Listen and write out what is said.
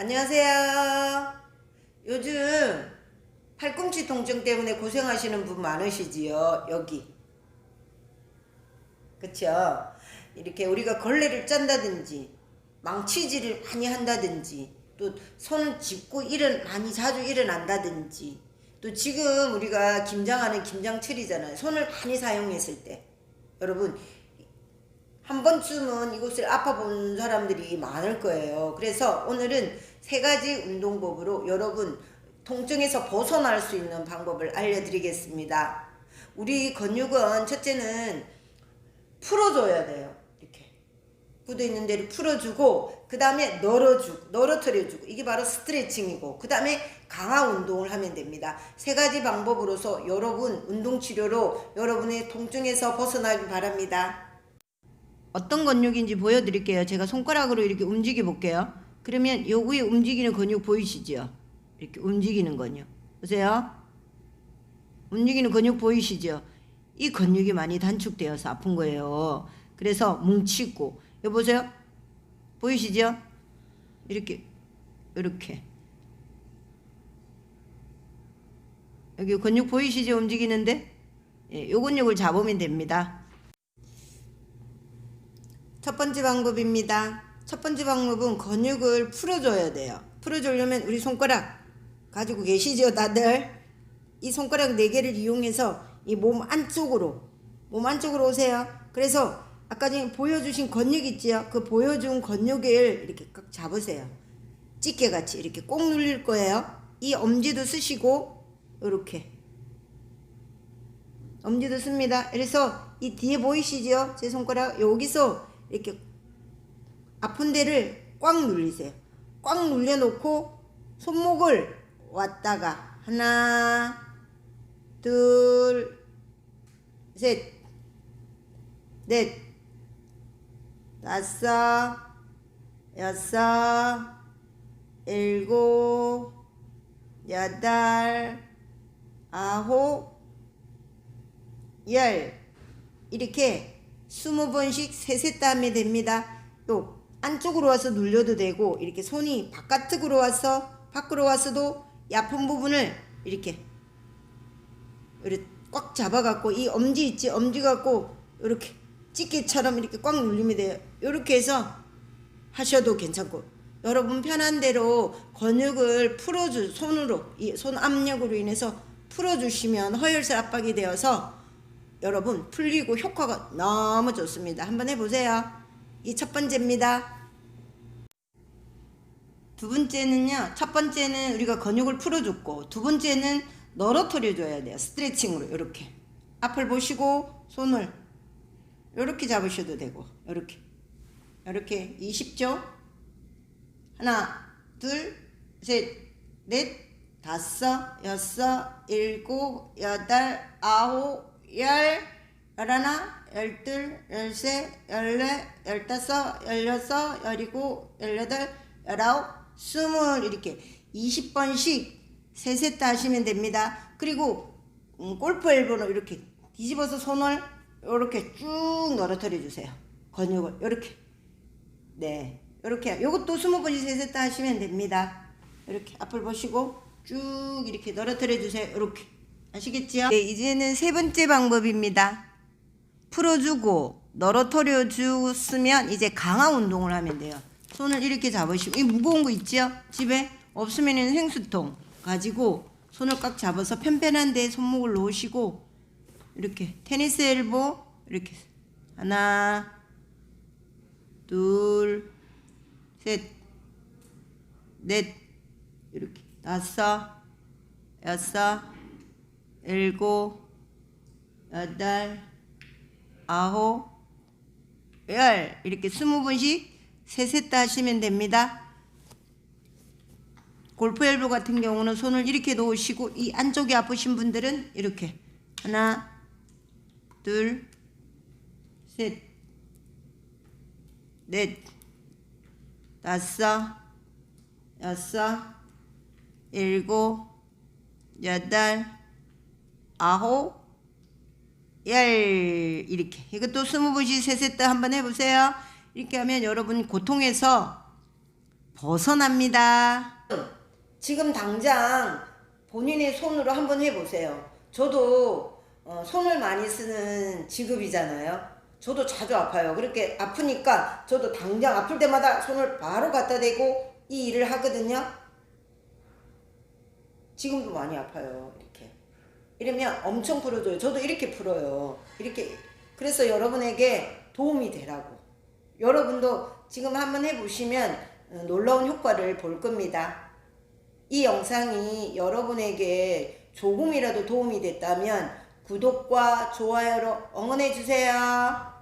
안녕하세요. 요즘 팔꿈치 통증 때문에 고생하시는 분 많으시지요? 여기. 그쵸? 이렇게 우리가 걸레를 짠다든지, 망치질을 많이 한다든지, 또 손을 짚고 일은 많이 자주 일어난다든지, 또 지금 우리가 김장하는 김장철이잖아요. 손을 많이 사용했을 때. 여러분, 한 번쯤은 이곳을 아파본 사람들이 많을 거예요. 그래서 오늘은 세 가지 운동법으로 여러분 통증에서 벗어날 수 있는 방법을 알려드리겠습니다. 우리 근육은 첫째는 풀어줘야 돼요. 이렇게 굳어 있는 데를 풀어주고 그 다음에 널어주고 널어뜨려주고 이게 바로 스트레칭이고 그 다음에 강화 운동을 하면 됩니다. 세 가지 방법으로서 여러분 운동 치료로 여러분의 통증에서 벗어나길 바랍니다. 어떤 근육인지 보여드릴게요. 제가 손가락으로 이렇게 움직여 볼게요. 그러면 요구에 움직이는 근육 보이시죠? 이렇게 움직이는 근육. 보세요. 움직이는 근육 보이시죠? 이 근육이 많이 단축되어서 아픈 거예요. 그래서 뭉치고, 여 보세요? 보이시죠? 이렇게, 이렇게. 여기 근육 보이시죠? 움직이는데? 예, 요 근육을 잡으면 됩니다. 첫 번째 방법입니다. 첫 번째 방법은 근육을 풀어줘야 돼요. 풀어주려면 우리 손가락 가지고 계시죠, 다들? 이 손가락 네 개를 이용해서 이 몸 안쪽으로, 몸 안쪽으로 오세요. 그래서 아까 전에 보여주신 근육 있지요? 그 보여준 근육을 이렇게 꽉 잡으세요. 찌개 같이 이렇게 꼭 눌릴 거예요. 이 엄지도 쓰시고, 이렇게. 엄지도 씁니다. 그래서 이 뒤에 보이시죠? 제 손가락 여기서 이렇게 아픈 데를 꽉 눌리세요. 꽉 눌려놓고 손목을 왔다가 하나, 둘, 셋, 넷, 다섯, 여섯, 일곱, 여덟, 아홉, 열 이렇게 스무 번씩 하면 됩니다. 또 안쪽으로 와서 눌려도 되고 이렇게 손이 바깥으로 와서 밖으로 와서도 이 아픈 부분을 이렇게 이렇게 꽉 잡아갖고 이 엄지 있지 엄지 갖고 이렇게 찌개처럼 이렇게 꽉 눌리면 돼요. 이렇게 해서 하셔도 괜찮고 여러분 편한 대로 근육을 풀어주 손으로 이 손 압력으로 인해서 풀어주시면 허혈살 압박이 되어서 여러분 풀리고 효과가 너무 좋습니다. 한번 해보세요. 이 첫 번째입니다. 두 번째는요. 첫 번째는 우리가 근육을 풀어줬고 두 번째는 널어뜨려줘야 돼요. 스트레칭으로 이렇게 앞을 보시고 손을 이렇게 잡으셔도 되고 이렇게 이렇게 20초 하나 둘셋넷 다섯 여섯 일곱 여덟 아홉 열 열하나 열둘 열셋 열넷 열다섯 열여섯 열일곱 열여덟 열아홉 스물 이렇게 20번씩 세세다 하시면 됩니다. 그리고 음, 골프 엘보는 이렇게 뒤집어서 손을 이렇게 쭉 널어뜨려 주세요. 근육을 이렇게 네 이렇게 요것도 20번씩 세세다 하시면 됩니다. 이렇게 앞을 보시고 쭉 이렇게 널어뜨려 주세요. 이렇게 아시겠지요? 네 이제는 세 번째 방법입니다. 풀어주고 널어뜨려 주으면 이제 강화 운동을 하면 돼요. 손을 이렇게 잡으시고 이 무거운 거 있죠? 집에 없으면 생수통 가지고 손을 꽉 잡아서 편편한 데 손목을 놓으시고 이렇게 테니스 엘보 이렇게 하나 둘셋넷 이렇게 다섯 여섯 일곱 여덟 아홉 열 이렇게 스무 번씩 세세다 하시면 됩니다. 골프 엘보 같은 경우는 손을 이렇게 놓으시고 이 안쪽이 아프신 분들은 이렇게 하나 둘 셋 넷 다섯 여섯 일곱 여덟 아홉 열 이렇게 이것도 스무 번씩 세세다 한번 해보세요. 이렇게 하면 여러분 고통에서 벗어납니다. 지금 당장 본인의 손으로 한번 해보세요. 저도 어, 손을 많이 쓰는 직업이잖아요. 저도 자주 아파요. 그렇게 아프니까 저도 당장 아플 때마다 손을 바로 갖다 대고 이 일을 하거든요. 지금도 많이 아파요. 이러면 엄청 풀어줘요. 저도 이렇게 풀어요. 이렇게. 그래서 여러분에게 도움이 되라고. 여러분도 지금 한번 해보시면 어, 놀라운 효과를 볼 겁니다. 이 영상이 여러분에게 조금이라도 도움이 됐다면 구독과 좋아요로 응원해 주세요.